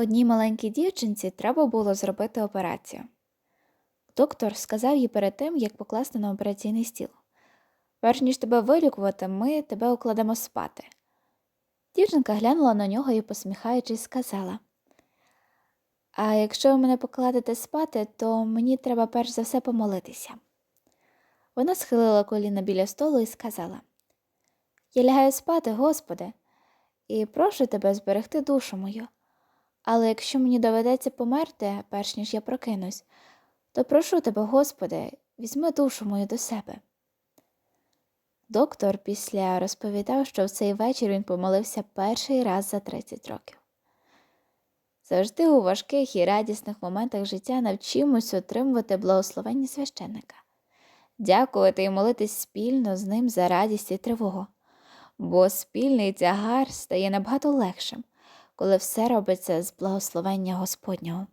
Одній маленькій дівчинці треба було зробити операцію. Доктор сказав їй перед тим, як покласти на операційний стіл. Перш ніж тебе вилікувати, ми тебе укладемо спати. Дівчинка глянула на нього і, посміхаючись, сказала: А якщо ви мене покладете спати, то мені треба перш за все помолитися. Вона схилила коліна біля столу і сказала: Я лягаю спати, Господи, і прошу тебе зберегти душу мою. Але якщо мені доведеться померти, перш ніж я прокинусь, то прошу тебе, Господи, візьми душу мою до себе. Доктор після розповідав, що в цей вечір він помолився перший раз за 30 років. Завжди у важких і радісних моментах життя навчимось отримувати благословення священника, дякувати і молитись спільно з ним за радість і тривогу, бо спільний тягар стає набагато легшим, коли все робиться з благословення Господнього.